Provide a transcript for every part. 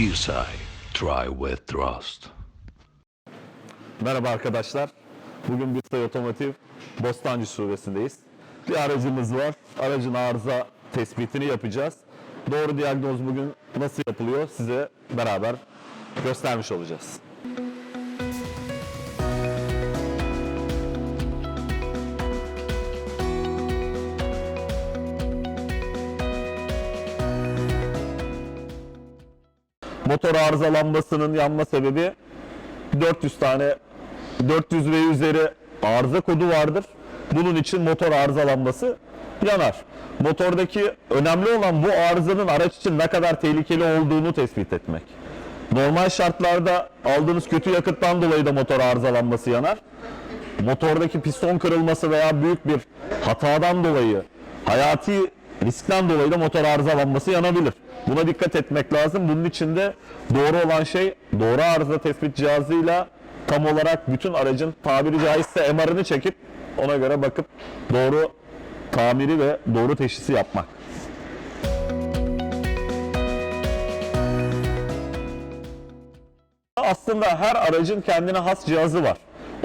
PSI, try with trust. Merhaba arkadaşlar. Bugün Bitstay Otomotiv Bostancı Şubesi'ndeyiz. Bir aracımız var. Aracın arıza tespitini yapacağız. Doğru diyagnoz bugün nasıl yapılıyor size beraber göstermiş olacağız. Motor arıza lambasının yanma sebebi 400 tane 400 ve üzeri arıza kodu vardır. Bunun için motor arıza lambası yanar. Motordaki önemli olan bu arızanın araç için ne kadar tehlikeli olduğunu tespit etmek. Normal şartlarda aldığınız kötü yakıttan dolayı da motor arızalanması yanar. Motordaki piston kırılması veya büyük bir hatadan dolayı, hayati riskten dolayı da motor arızalanması yanabilir. Buna dikkat etmek lazım. Bunun için de doğru olan şey doğru arıza tespit cihazıyla tam olarak bütün aracın tabiri caizse MR'ını çekip ona göre bakıp doğru tamiri ve doğru teşhisi yapmak. Aslında her aracın kendine has cihazı var.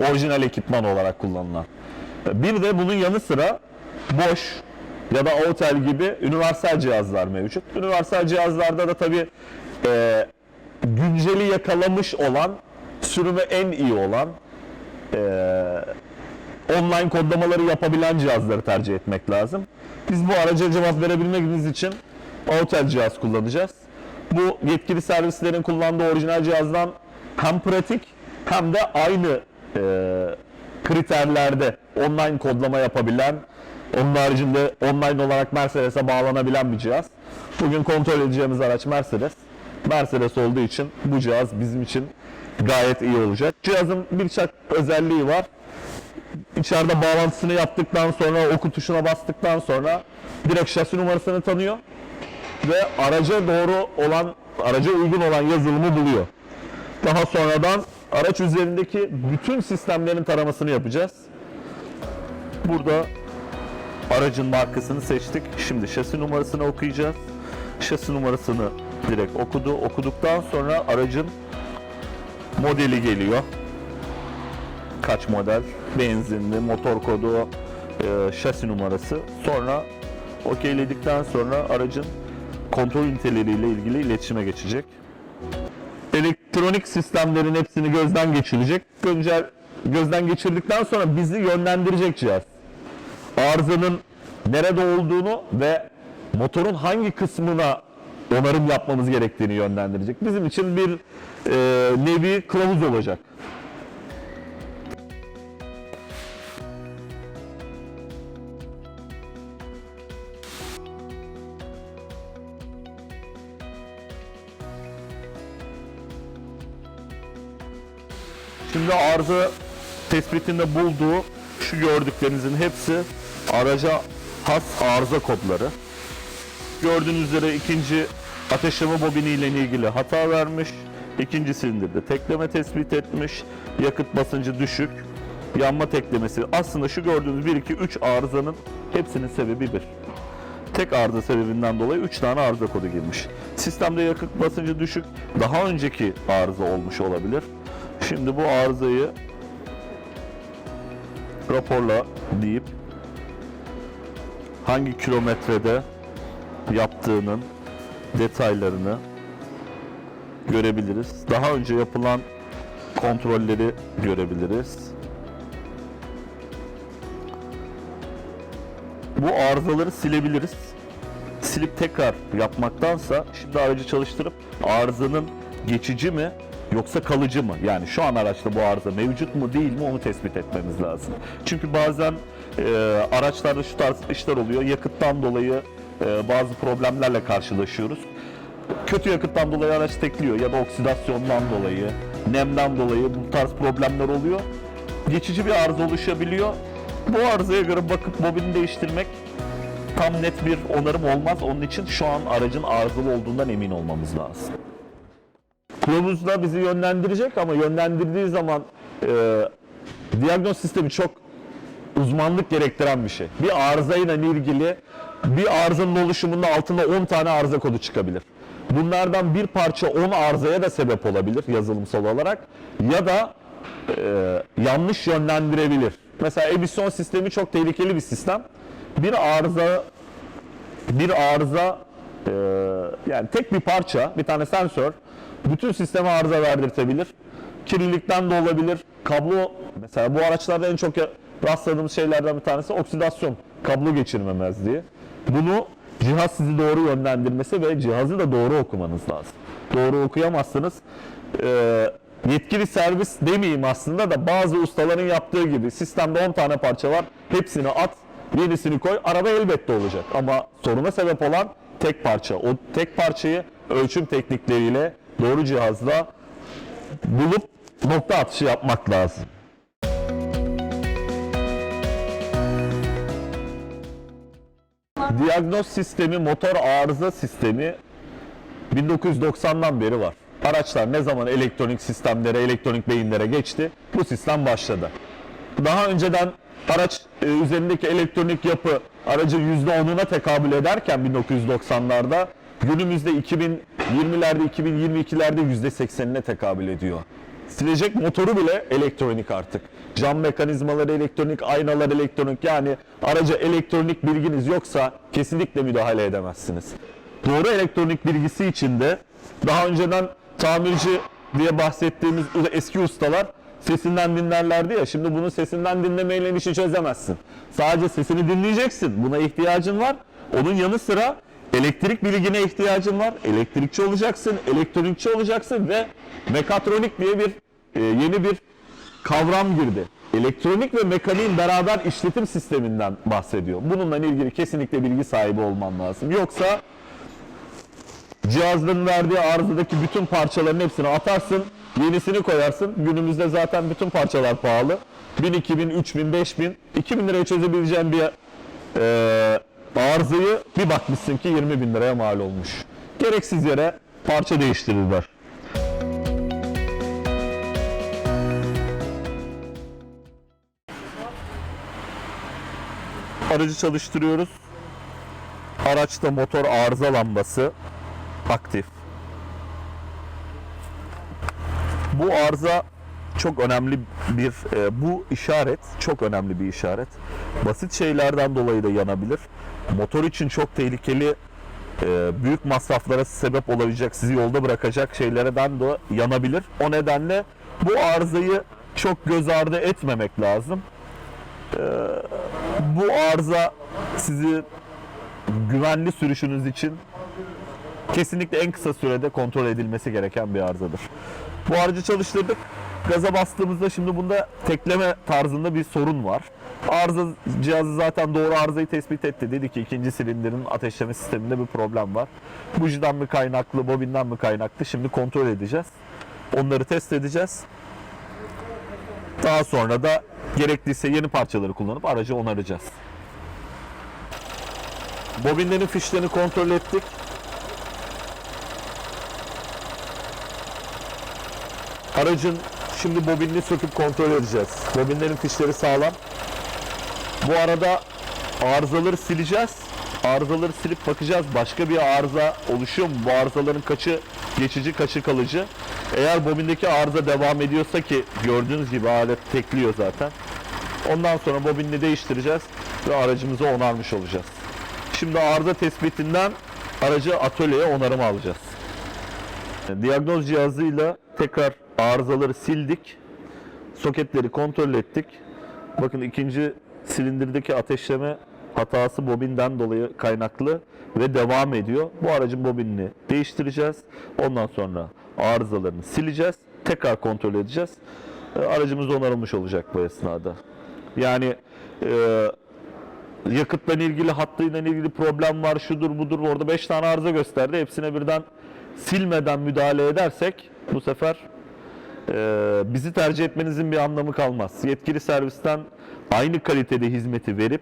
Orijinal ekipman olarak kullanılan. Bir de bunun yanı sıra Bosch ya da Autel gibi universal cihazlar mevcut. Universal cihazlarda da tabii e, günceli yakalamış olan, sürümü en iyi olan, e, online kodlamaları yapabilen cihazları tercih etmek lazım. Biz bu araca cevap verebilmemiz için Autel cihaz kullanacağız. Bu yetkili servislerin kullandığı orijinal cihazdan hem pratik hem de aynı e, kriterlerde online kodlama yapabilen, onun haricinde online olarak Mercedes'e bağlanabilen bir cihaz. Bugün kontrol edeceğimiz araç Mercedes. Mercedes olduğu için bu cihaz bizim için gayet iyi olacak. Cihazın birçok özelliği var. İçeride bağlantısını yaptıktan sonra oku tuşuna bastıktan sonra direkt şasi numarasını tanıyor ve araca doğru olan, araca uygun olan yazılımı buluyor. Daha sonradan araç üzerindeki bütün sistemlerin taramasını yapacağız. Burada aracın markasını seçtik. Şimdi şasi numarasını okuyacağız. Şasi numarasını direkt okudu. Okuduktan sonra aracın modeli geliyor. Kaç model? Benzinli, motor kodu, e, şasi numarası. Sonra okeyledikten sonra aracın kontrol üniteleriyle ilgili iletişime geçecek. Elektronik sistemlerin hepsini gözden geçirecek. Gözden geçirdikten sonra bizi yönlendirecek cihaz. Arızanın nerede olduğunu ve motorun hangi kısmına onarım yapmamız gerektiğini yönlendirecek. Bizim için bir e, nevi kılavuz olacak. Şimdi arıza tespitinde bulduğu şu gördüklerinizin hepsi araca has arıza kodları. Gördüğünüz üzere ikinci ateşleme bobini ile ilgili hata vermiş. İkinci silindirde tekleme tespit etmiş. Yakıt basıncı düşük. Yanma teklemesi. Aslında şu gördüğünüz 1, 2, 3 arızanın hepsinin sebebi bir. Tek arıza sebebinden dolayı 3 tane arıza kodu girmiş. Sistemde yakıt basıncı düşük. Daha önceki arıza olmuş olabilir. Şimdi bu arızayı raporla deyip hangi kilometrede yaptığının detaylarını görebiliriz. Daha önce yapılan kontrolleri görebiliriz. Bu arızaları silebiliriz. Silip tekrar yapmaktansa şimdi aracı çalıştırıp arızanın geçici mi yoksa kalıcı mı? Yani şu an araçta bu arıza mevcut mu değil mi onu tespit etmemiz lazım. Çünkü bazen e, araçlarda şu tarz işler oluyor. Yakıttan dolayı e, bazı problemlerle karşılaşıyoruz. Kötü yakıttan dolayı araç tekliyor ya da oksidasyondan dolayı, nemden dolayı bu tarz problemler oluyor. Geçici bir arıza oluşabiliyor. Bu arızaya göre bakıp bobini değiştirmek tam net bir onarım olmaz. Onun için şu an aracın arızalı olduğundan emin olmamız lazım. Kılavuz da bizi yönlendirecek ama yönlendirdiği zaman e, diyagnoz sistemi çok uzmanlık gerektiren bir şey. Bir arızayla ilgili bir arızanın oluşumunda altında 10 tane arıza kodu çıkabilir. Bunlardan bir parça 10 arızaya da sebep olabilir yazılımsal olarak ya da e, yanlış yönlendirebilir. Mesela emisyon sistemi çok tehlikeli bir sistem. Bir arıza bir arıza e, yani tek bir parça, bir tane sensör bütün sisteme arıza verdirtebilir. Kirlilikten de olabilir. Kablo mesela bu araçlarda en çok rastladığımız şeylerden bir tanesi oksidasyon, kablo geçirmemezliği. Bunu cihaz sizi doğru yönlendirmesi ve cihazı da doğru okumanız lazım. Doğru okuyamazsınız. E, yetkili servis demeyeyim aslında da bazı ustaların yaptığı gibi sistemde 10 tane parça var. Hepsini at, yenisini koy. Araba elbette olacak ama soruna sebep olan tek parça. O tek parçayı ölçüm teknikleriyle doğru cihazla bulup nokta atışı yapmak lazım. Diagnoz sistemi, motor arıza sistemi 1990'dan beri var. Araçlar ne zaman elektronik sistemlere, elektronik beyinlere geçti, bu sistem başladı. Daha önceden araç e, üzerindeki elektronik yapı aracın %10'una tekabül ederken 1990'larda günümüzde 2020'lerde, 2022'lerde %80'ine tekabül ediyor. Silecek motoru bile elektronik artık. Cam mekanizmaları elektronik, aynalar elektronik. Yani araca elektronik bilginiz yoksa kesinlikle müdahale edemezsiniz. Doğru elektronik bilgisi için de daha önceden tamirci diye bahsettiğimiz eski ustalar sesinden dinlerlerdi ya. Şimdi bunu sesinden dinlemeyle işi çözemezsin. Sadece sesini dinleyeceksin. Buna ihtiyacın var. Onun yanı sıra elektrik bilgine ihtiyacın var. Elektrikçi olacaksın, elektronikçi olacaksın ve mekatronik diye bir e, yeni bir kavram girdi. Elektronik ve mekaniğin beraber işletim sisteminden bahsediyor. Bununla ilgili kesinlikle bilgi sahibi olman lazım. Yoksa cihazların verdiği arızadaki bütün parçaların hepsini atarsın, yenisini koyarsın. Günümüzde zaten bütün parçalar pahalı. 1000, 2000, 3000, 5000, 2000 liraya çözebileceğin bir e, arızayı bir bakmışsın ki 20 bin liraya mal olmuş. Gereksiz yere parça değiştirirler. Aracı çalıştırıyoruz. Araçta motor arıza lambası aktif. Bu arıza çok önemli bir e, bu işaret çok önemli bir işaret. Basit şeylerden dolayı da yanabilir. Motor için çok tehlikeli e, büyük masraflara sebep olabilecek, sizi yolda bırakacak şeylerden de yanabilir. O nedenle bu arızayı çok göz ardı etmemek lazım. E, bu arıza sizi güvenli sürüşünüz için kesinlikle en kısa sürede kontrol edilmesi gereken bir arızadır. Bu aracı çalıştırdık. Gaza bastığımızda şimdi bunda tekleme tarzında bir sorun var. Arıza cihazı zaten doğru arızayı tespit etti. Dedi ki ikinci silindirin ateşleme sisteminde bir problem var. Bujiden mi kaynaklı, bobinden mi kaynaklı? Şimdi kontrol edeceğiz. Onları test edeceğiz. Daha sonra da gerekliyse yeni parçaları kullanıp aracı onaracağız. Bobinlerin fişlerini kontrol ettik. Aracın şimdi bobinini söküp kontrol edeceğiz. Bobinlerin fişleri sağlam. Bu arada arızaları sileceğiz. Arızaları silip bakacağız. Başka bir arıza oluşuyor mu? Bu arızaların kaçı geçici, kaçı kalıcı? Eğer bobindeki arıza devam ediyorsa ki gördüğünüz gibi alet tekliyor zaten. Ondan sonra bobinini değiştireceğiz ve aracımızı onarmış olacağız. Şimdi arıza tespitinden aracı atölyeye onarıma alacağız. Diagnoz cihazıyla tekrar arızaları sildik. Soketleri kontrol ettik. Bakın ikinci silindirdeki ateşleme hatası bobinden dolayı kaynaklı ve devam ediyor. Bu aracın bobinini değiştireceğiz. Ondan sonra arızalarını sileceğiz. Tekrar kontrol edeceğiz. E, Aracımız onarılmış olacak bu esnada. Yani e, yakıtla ilgili hattıyla ilgili problem var şudur budur orada 5 tane arıza gösterdi hepsine birden silmeden müdahale edersek bu sefer bizi tercih etmenizin bir anlamı kalmaz. Yetkili servisten aynı kalitede hizmeti verip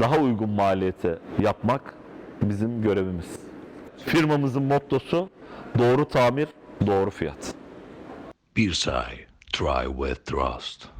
daha uygun maliyete yapmak bizim görevimiz. Firmamızın mottosu doğru tamir, doğru fiyat. Birsay. Try with trust.